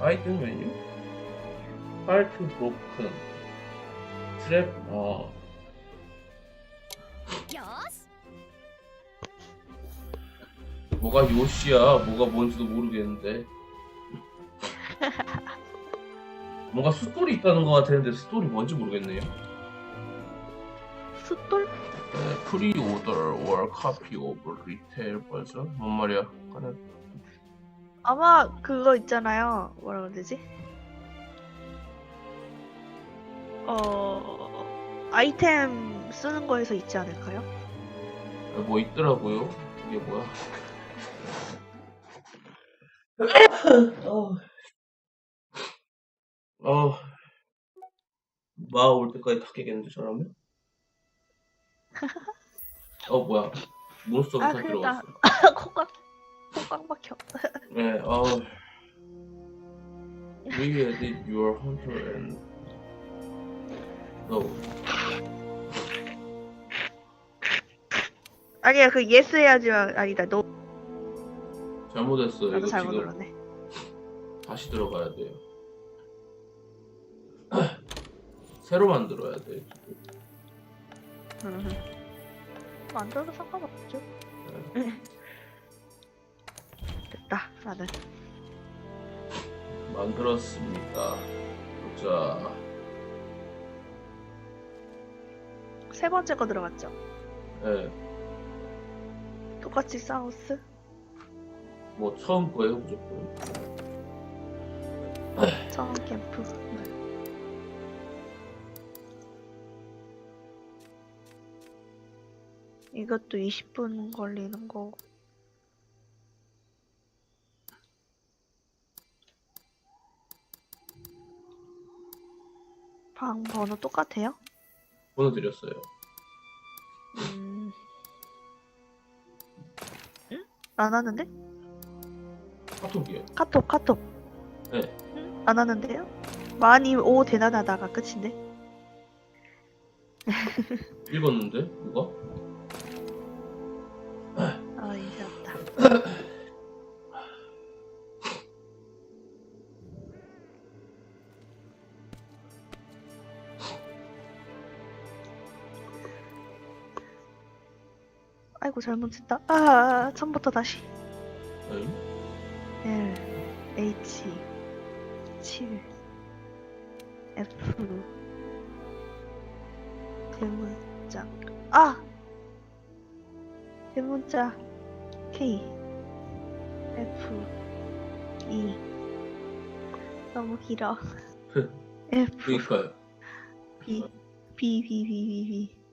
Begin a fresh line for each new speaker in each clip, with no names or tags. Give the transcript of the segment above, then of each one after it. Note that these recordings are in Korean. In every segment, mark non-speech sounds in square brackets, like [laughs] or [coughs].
아이템 메뉴? 하이트 브로큰 트랩 어.
よし
뭐가 요시야? 뭐가 뭔지도 모르겠는데. [laughs] 뭔가 스토리 있다는 것 같았는데 스토리 뭔지 모르겠네요.
숫돌?
네, 프리 오더 or copy of retail 버전? 뭔 말이야
아마 그거 있잖아요. 뭐라 그래야 되지? 어 아이템 쓰는 거에서 있지 않을까요?
뭐 있더라고요 이게 뭐야 어. 어. 마올 때까지 다 깨겠는데 저라면? [laughs] 어 뭐야 몬스터가
아,
다
그러니까.
들어갔어 [laughs]
코가 코깡 막혀.
네, 어. We edit your hunter and no.
아니야 그 예스 해야지만 아니다 너
잘못했어.
나도
이거
잘못
지금
눌렀네.
다시 들어가야 돼요. [clears throat] 새로 만들어야 돼.
음. 만들어도 상관없죠. 나는.
만들었습니다. 자,
세 번째 거 들어갔죠.
네,
똑같이 사우스.
뭐 처음 거예요 무조건. [clears throat]
처음 캠프. 네. 이것도 20분 걸리는 거. 방 번호 똑같아요?
보내드렸어요.
음. 응? 안 하는데?
카톡이요.
카톡 카톡.
네.
응? 안 하는데요? 많이 오 대단하다가 끝인데.
읽었는데 누가?
아이고 잘못했다. 아 처음부터 다시.
네.
L H 7 F 대문자 아 대문자 K F E 너무 길어 F
그러니까요.
B B B B B B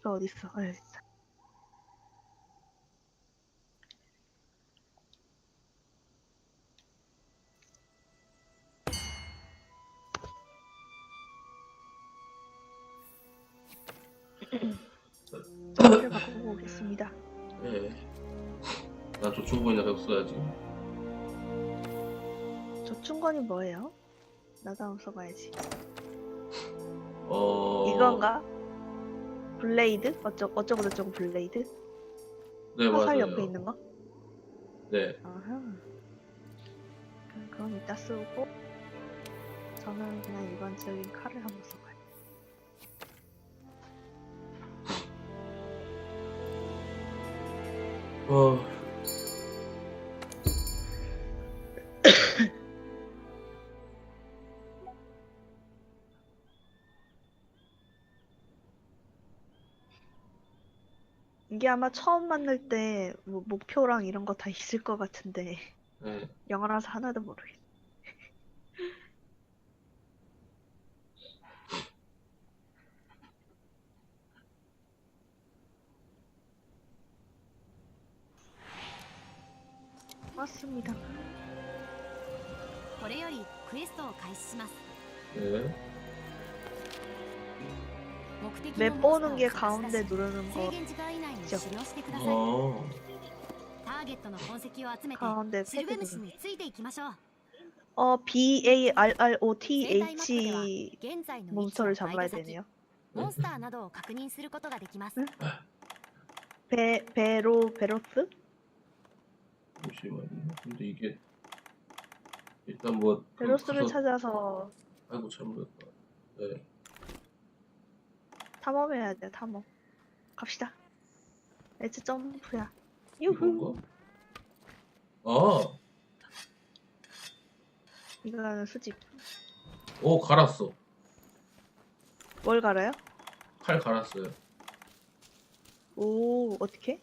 B가 어딨어? 아 여기 있다. [clears throat] 저를 바꾸고 오겠습니다.
네. 나 조충곤이나 계속 써야지.
조충건이 뭐예요? 나도 한번 써봐야지.
어.
이건가? 블레이드? 어쩌, 어쩌고 저쩌고 블레이드?
네
화살
맞아요.
옆에 있는 거?
네.
아하. 그럼 그건 이따 쓰고 저는 그냥 일반적인 칼을 한번 써봐요.
어.
이게 아마 처음 만날 때 뭐 목표랑 이런 거 다 있을 것 같은데
네.
영어라서 하나도 모르겠. 맞습니다.
これよりクエストを開始します
네.
맵 보는 게 가운데 누르는 거 있죠? 가운데 세
개
누르 어, B A R R O T H 몬스터를 잡아야 되네요. 응? 베 베로 베로스?
잠시만요. 근데 이게 일단 뭐
베로스를
가서...
찾아서
아이고 잘못했다. 네.
탐험해야 돼 탐험 갑시다 엣지 점프야 유후
이건가? 아,
이거는 수직
오 갈았어.
뭘 갈아요?
칼 갈았어요.
오 어떻게?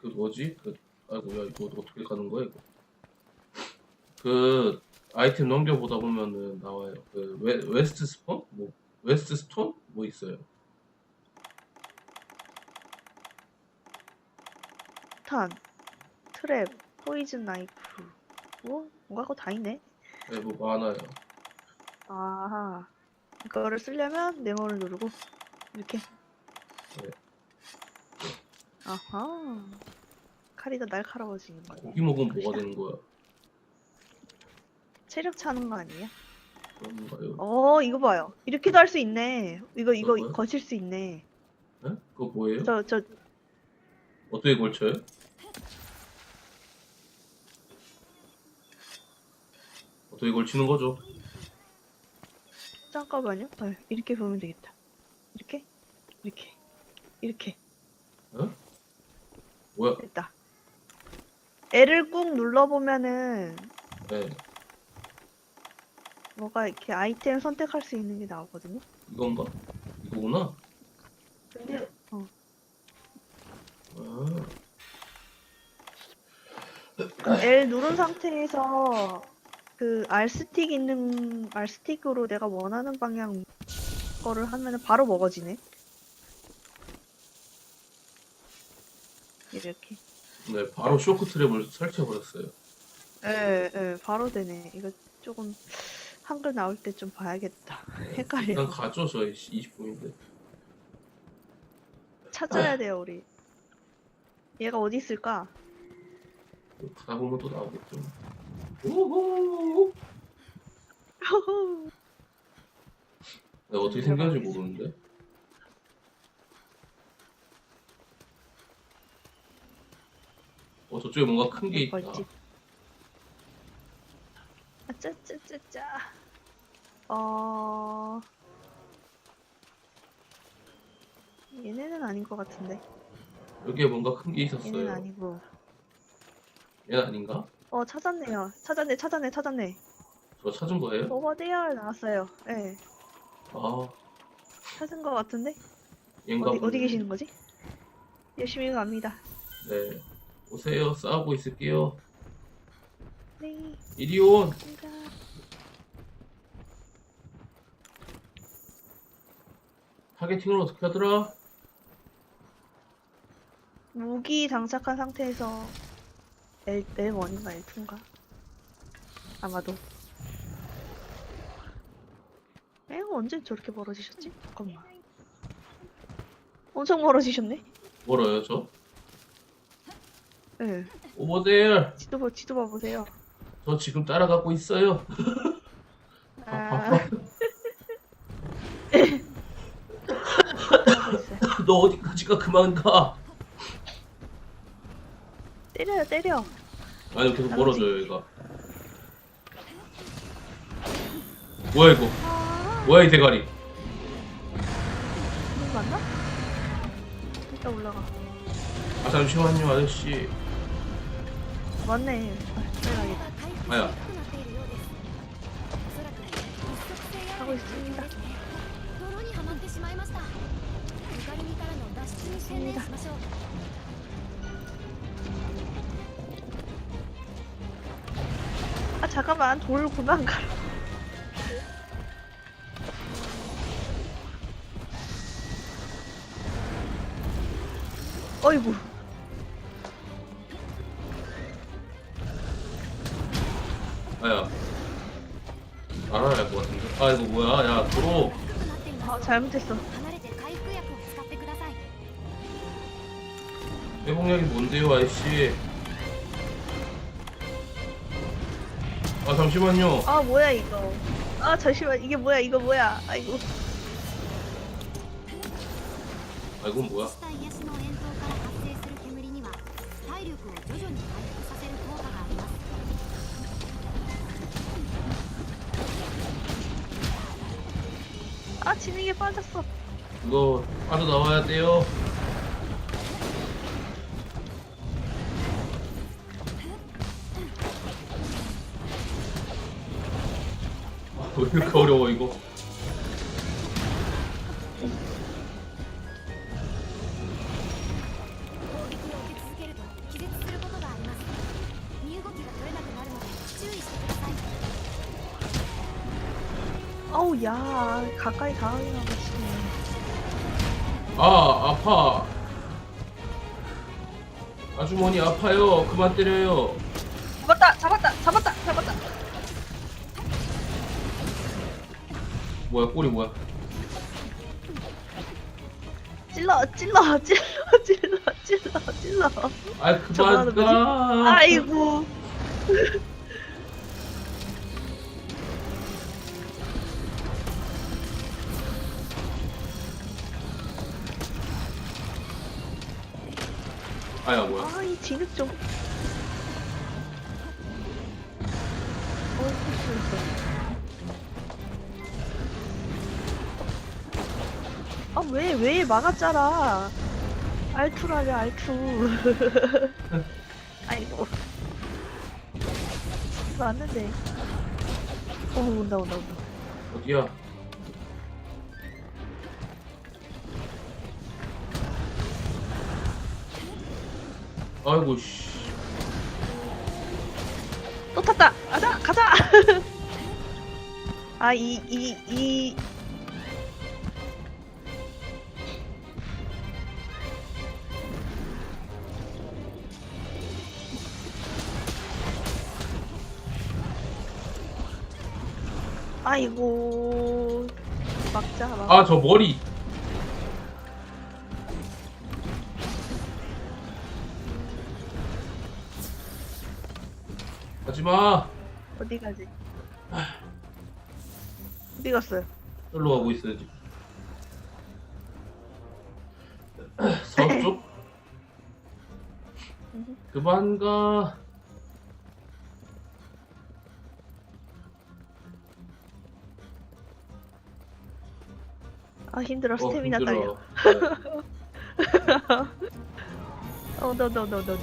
그 뭐지? 그 아이고 야 이거 어떻게 가는 거야 이거? 그 아이템 넘겨보다 보면은 나와요. 그 웨, 웨스트 스폰? 뭐 웨스트 스톤? 뭐 있어요.
탄 트랩 포이즌 나이프 뭐 뭔가 그거 다 있네
네, 뭐 많아요.
아하 이거를 쓰려면 네모를 누르고 이렇게
네.
아하 칼이가 날카로워지는 거네
고기 먹으면 뭐가 되는 거야?
체력 차는 거 아니에요?
그런가요?
어 이거 봐요 이렇게도 할 수 있네 이거 이거? 거칠 수 있네
네? 그거 뭐예요?
저 저
어떻게 걸쳐요? 어떻게 걸치는 거죠?
잠깐만요. 아, 이렇게 보면 되겠다. 이렇게? 이렇게. 이렇게.
뭐야?
됐다. L을 꾹 눌러보면은
네,
뭐가 이렇게 아이템 선택할 수 있는 게 나오거든요.
이건가? 이거구나.
근데 어.
아,
L 누른 상태에서 그 R 스틱 있는 R 스틱으로 내가 원하는 방향 거를 하면은 바로 먹어지네. 이렇게.
네, 바로 쇼크 트랩을 설치해 버렸어요.
예, 예, 바로 되네. 이거 조금 한글 나올 때 좀 봐야겠다. [laughs] 헷갈려.
일단 가죠, 저희 20분인데.
찾아야 돼요, 우리. 얘가 어디 있을까?
가다 보면 또 나오겠죠. 어떻게 생겼는지 모르는데. 어, 저쪽에 뭔가 큰 게 있다.
벌집. 아, 짜짜짜짜. 어. 얘네는 아닌 것 같은데.
여기에 뭔가 큰 게
얘는
있었어요.
아니고.
얘는 아닌가?
어, 찾았네요. 찾았네, 찾았네, 찾았네.
저 찾은 거예요?
오버데어 나왔어요. 예, 네,
아,
찾은 것 같은데.
얘인가
어디, 어디. 계시는 거지? 열심히 갑니다.
네. 오세요. 싸우고 있을게요.
네,
이리 온!
갑니다.
타겟팅을 어떻게 하더라?
무기 장착한 상태에서 L, L1인가 L2인가? 아마도. 에 언제 저렇게 멀어지셨지? 잠깐만. 엄청 멀어지셨네?
멀어요, 저?
예.
오버데일!
지도, 봐- 지도 봐보세요.
저 지금 따라가고 있어요. 아,
아,
바빠.
하고 [laughs] 있어요.
너 어디까지 가? 그만 가!
때려요, 때려.
아니 계속 멀어져요 얘가. 뭐야 이거? 뭐야 이 대가리?
맞나? 일단 올라가.
아 잠시만요 아저씨.
맞네. 아,
아야.
하고
있습니다. 잠깐만. 돌 그만 가라. 어이구.
아야. 알아야 할 것 같은데. 아, 이거 뭐야? 야, 도로.
深くなっています
아, 잘못했어.
離れて回復薬を使ってください
회복약이 뭔데요, 아저씨? 잠시만요.
아 뭐야 이거 아 잠시만 이게 뭐야 이거 뭐야 아이고
아 이건 뭐야?
아 진흙에 빠졌어
이거 바로 나와야 돼요. 이렇게 어려워 이거.
어우 야 가까이 다가가고 싶네.
아 아파. 아주머니 아파요. 그만 때려요.
죽었다.
뭐야 꼬리 뭐야?
찔러 찔러 [laughs] 찔러 찔러 찔러 찔러.
아 그만
저거는?
가.
아이고.
아야 뭐야?
아 이 진흙 좀. 어 실수했어. 아왜 왜 막았잖아. 알투라며 알투. [laughs] 아이고. 맞는데. 어 온다 온다 온다.
어디야? 아이고 씨.
또 탔다. 가자 가자. [laughs] 아이 이 이. 아이고 막자 막.
아 저 머리. 하지마.
어디 가지? 어디 갔어요?
여기로 가고 있어야지. [clears throat] 서쪽. [laughs] 그만 가.
아 힘들어
어,
스태미나. 딸려. [laughs] 어너너너너너.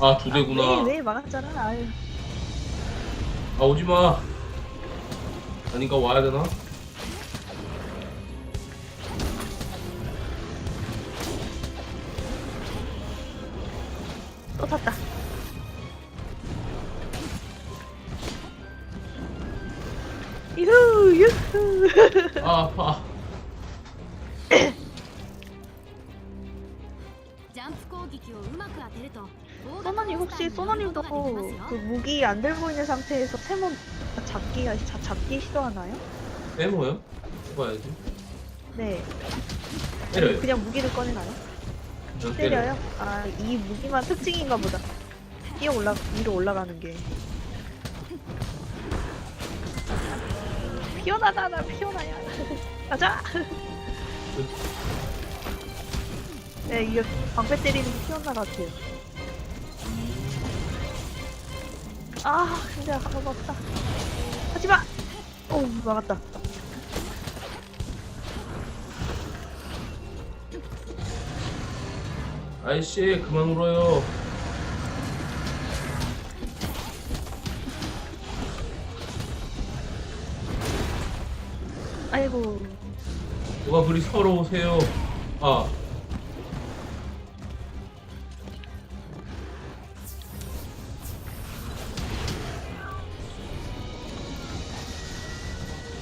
아 두 대구나.
왜 왜 막았잖아. 아유.
아 오지 마. 아닌가 와야 되나?
또 탔다. 유후 유후.
아 아파.
ジャンプ攻撃をうまく当てると
소나님 혹시 소나님도 그 무기 안 들고 있는 상태에서 세몬 잡기 자, 잡기 시도하나요?
빼모요? 해봐야지.
네.
때려요.
그냥 무기를 꺼내나요? 때려요? 아 이 무기만 특징인가 보다. 뛰어 올라 위로 올라가는 게. 피오나다 나 피오나야. 가자. [laughs] 네 이게 방패 때리는 게 피오나 같아요. 아 근데 하나도 없다. 하지마. 오 막았다.
아이씨 그만 울어요.
아이고
누가 그리 서러우세요? 아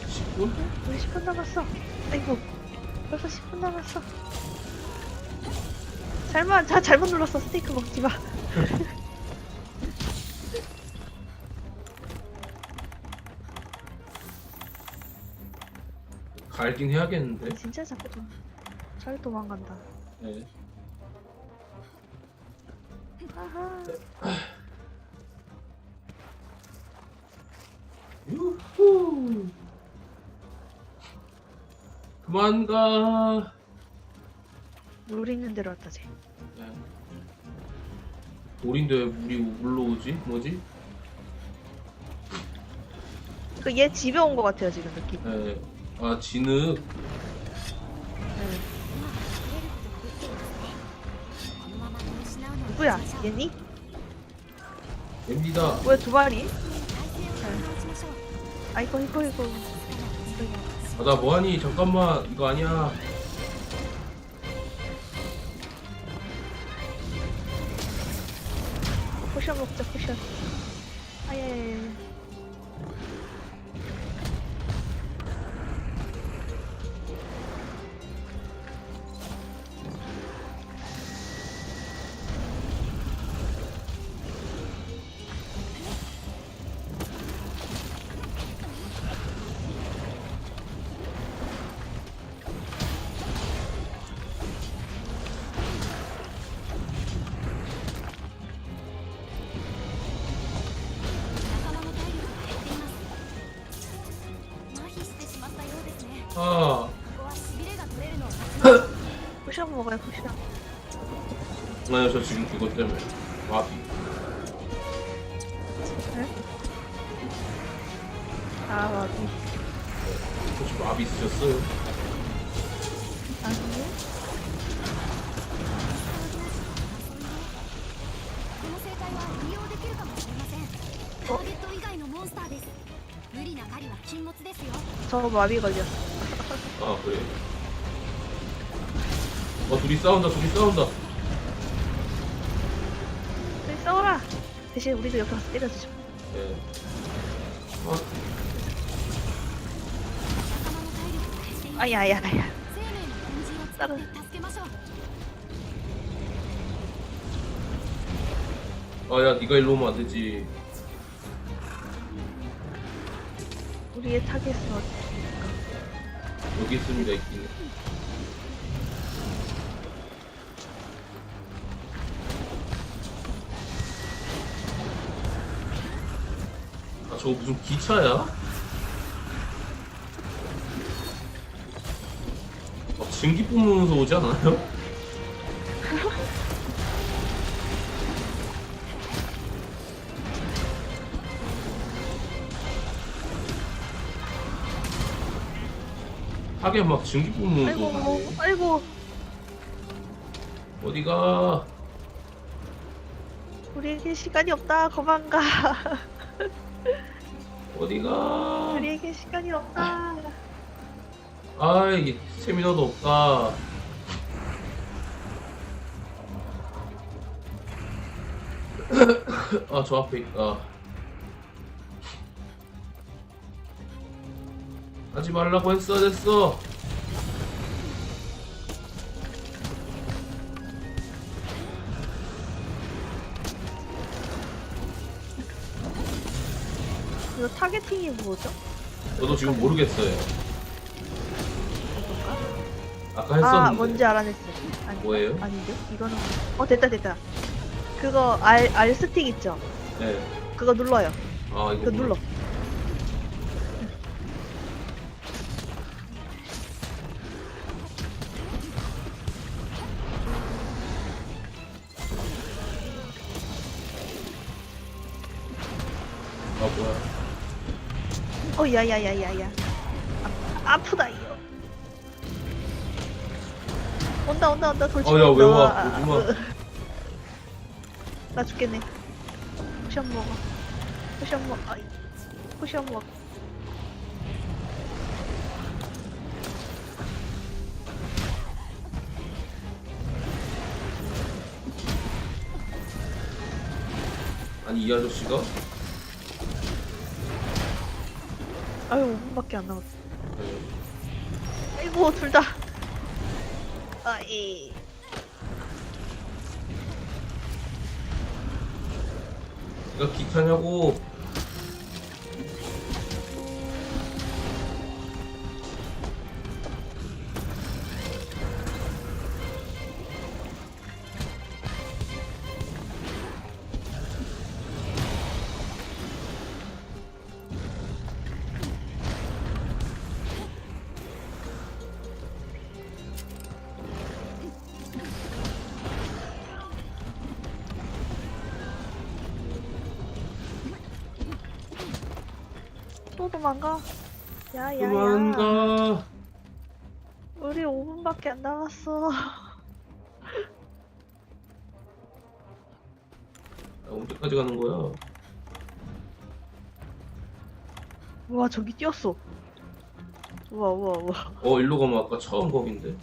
십분?
우리 10분 남았어. 아이고 벌써 10분 남았어. 잘못 자 잘못 눌렀어 스테이크 먹지 마. [laughs]
갈긴 해야겠는데.
진짜 자꾸 좀잘 도망간다.
네.
아하. [laughs]
유후. 그만 가.
물 있는 데로 왔다 쟤.
네. 돌인데 왜 물이 올라오지? 뭐지?
그 얘 집에 온 거 같아요 지금 느낌.
에, 아 진흙
응.
누구야? 얘니?
됩니다.
왜 두 마리?
네.
아 이거 이거. 이거.
아나 뭐하니? 잠깐만 이거 아니야.
포션 먹 먹어요 혹시나.
아니요 저 지금 그거 때문에. 아. 네?
아, 마비 아 맞아
혹시 마비 쓰셨어요?
아니요. 어?
저 마비 걸렸어.
아 그래? 어, 둘이 싸운다, 둘이 싸운다.
저기 싸워라. 대신 우리도 옆에 가서 때려주죠.
예. 아,
仲間の体力が減っています
아야야야.
生命の粉塵を使って助けましょう
아, 야, 네가 일로 오면 안 되지.
우리의 타겟은 어디?
여기 있습니다, 있긴. 저거 무슨 기차야? [laughs] 막 증기 뿜으면서 오지 않아요? 하게 막 증기 뿜으면서
아이고
오는데
아이고.
어디가?
우리에게 시간이 없다. 거만가 [laughs]
어디가?
우리에게 시간이 없다.
아 이게 스태미너도 없다. [coughs] 아 저 앞에 있다. 하지 말라고 했어야 됐어
이거 타겟팅이 뭐죠?
저도 지금 모르겠어요
이건가?
아까 했었는데
아 뭔지 알아냈어요 아니,
뭐예요?
아닌데? 이거는 어 됐다 됐다 그거 R, R 스틱 있죠?
네.
그거 눌러요
아 이거
그거 눌러
아
야야야야야 아, 아프다 이거 온다 온다 온다 돌진
어, 야, 왜 와?
온다.
오지 마.
으. 나 죽겠네 포션 먹어 포션 먹어 아이 포션 먹어
아니 이 아저씨가
아유 5분밖에 안 남았어.
네.
아이고 둘다. 아이.
이거 기타냐고
그만 가. 야야야.
그만 가.
우리 5분밖에 안 남았어.
야, 언제까지 가는 거야?
우와 저기 뛰었어. 우와 우와 우와.
어, 일로 가면 아까 처음 거긴데.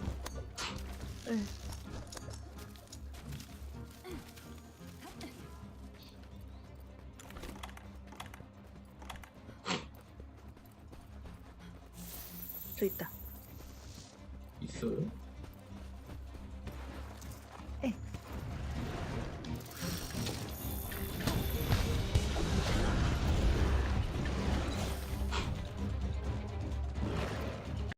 네.